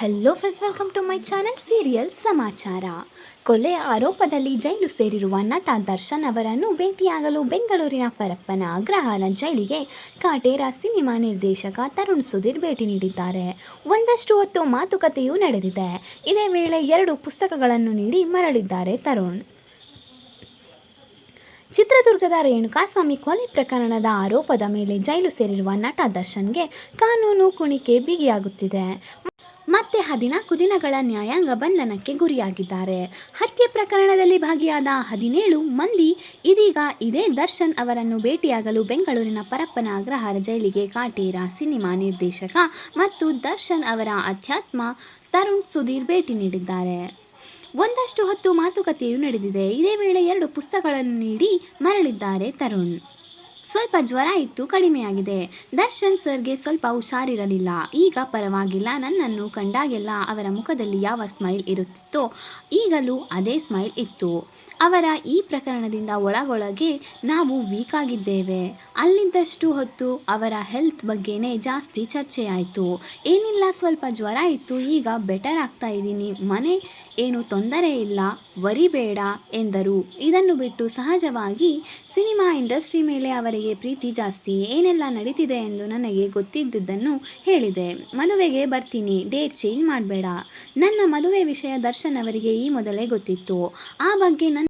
Hello friends welcome to my channel serial ಸಮಾಚಾರ ಕೊಲೆ ಆರೋಪದಲ್ಲಿ ಜೈಲು ಸೇರಿರುವ ನಟ ದರ್ಶನ್ ಅವರನ್ನು ಭೇಟಿಯಾಗಲು ಬೆಂಗಳೂರಿನ ಪರಪ್ಪನ ಅಗ್ರಹಾರ ಜೈಲಿಗೆ ಕಾಟೇರ ಸಿನಿಮಾ ನಿರ್ದೇಶಕ ತರುಣ್ ಸುಧೀರ್ ಭೇಟಿ ನೀಡಿದ್ದಾರೆ. ಒಂದಷ್ಟು ಹೊತ್ತು ಮಾತುಕತೆಯೂ ನಡೆದಿದೆ. ಇದೇ ವೇಳೆ ಎರಡು ಪುಸ್ತಕಗಳನ್ನು ನೀಡಿ ಮರಳಿದ್ದಾರೆ ತರುಣ್. ಚಿತ್ರದುರ್ಗದ ರೇಣುಕಾಸ್ವಾಮಿ ಕೊಲೆ ಪ್ರಕರಣದ ಆರೋಪದ ಮೇಲೆ ಜೈಲು ಸೇರಿರುವ ನಟ ದರ್ಶನ್ಗೆ ಕಾನೂನು ಕುಣಿಕೆ ಬಿಗಿಯಾಗುತ್ತಿದೆ. ಮತ್ತೆ ಹದಿನಾಲ್ಕು ದಿನಗಳ ನ್ಯಾಯಾಂಗ ಬಂಧನಕ್ಕೆ ಗುರಿಯಾಗಿದ್ದಾರೆ. ಹತ್ಯೆ ಪ್ರಕರಣದಲ್ಲಿ ಭಾಗಿಯಾದ ಹದಿನೇಳು ಮಂದಿ ಇದೀಗ ಇದೇ ದರ್ಶನ್ ಅವರನ್ನು ಭೇಟಿಯಾಗಲು ಬೆಂಗಳೂರಿನ ಪರಪ್ಪನ ಅಗ್ರಹಾರ ಜೈಲಿಗೆ ಕಾಟೇರ ಸಿನಿಮಾ ನಿರ್ದೇಶಕ ಮತ್ತು ದರ್ಶನ್ ಅವರ ಅಧ್ಯಾತ್ಮ ತರುಣ್ ಸುಧೀರ್ ಭೇಟಿ ನೀಡಿದ್ದಾರೆ. ಒಂದಷ್ಟು ಹೊತ್ತು ಮಾತುಕತೆಯೂ ನಡೆದಿದೆ. ಇದೇ ವೇಳೆ ಎರಡು ಪುಸ್ತಕಗಳನ್ನು ನೀಡಿ ಮರಳಿದ್ದಾರೆ ತರುಣ್. ಸ್ವಲ್ಪ ಜ್ವರ ಇತ್ತು ಕಡಿಮೆಯಾಗಿದೆ. ದರ್ಶನ್ ಸರ್ಗೆ ಸ್ವಲ್ಪ ಹುಷಾರಿರಲಿಲ್ಲ. ಈಗ ಪರವಾಗಿಲ್ಲ, ನನ್ನನ್ನು ಕಂಡಾಗೆಲ್ಲ ಅವರ ಮುಖದಲ್ಲಿ ಯಾವ ಸ್ಮೈಲ್ ಇರುತ್ತಿತ್ತೋ ಈಗಲೂ ಅದೇ ಸ್ಮೈಲ್ ಇತ್ತು. ಅವರ ಈ ಪ್ರಕರಣದಿಂದ ಒಳಗೊಳಗೆ ನಾವು ವೀಕ್ ಆಗಿದ್ದೇವೆ. ಅಲ್ಲಿದ್ದಷ್ಟು ಹೊತ್ತು ಅವರ ಹೆಲ್ತ್ ಬಗ್ಗೆನೇ ಜಾಸ್ತಿ ಚರ್ಚೆಯಾಯಿತು. ಏನಿಲ್ಲ, ಸ್ವಲ್ಪ ಜ್ವರ ಇತ್ತು, ಈಗ ಬೆಟರ್ ಆಗ್ತಾ ಇದ್ದೀನಿ. ಮನೆ ಏನು ತೊಂದರೆ ಇಲ್ಲ, ವರಿಬೇಡ ಎಂದರು. ಇದನ್ನು ಬಿಟ್ಟು ಸಹಜವಾಗಿ ಸಿನಿಮಾ ಇಂಡಸ್ಟ್ರಿ ಮೇಲೆ ಅವರಿಗೆ ಪ್ರೀತಿ ಜಾಸ್ತಿ ಏನೆಲ್ಲ ನಡೀತಿದೆ ಎಂದು ನನಗೆ ಗೊತ್ತಿದ್ದುದನ್ನು ಹೇಳಿದೆ. ಮದುವೆಗೆ ಬರ್ತೀನಿ, ಡೇಟ್ ಚೇಂಜ್ ಮಾಡಬೇಡ. ನನ್ನ ಮದುವೆ ವಿಷಯ ದರ್ಶನ್ ಅವರಿಗೆ ಈ ಮೊದಲೇ ಗೊತ್ತಿತ್ತು. ಆ ಬಗ್ಗೆ ನನ್ನ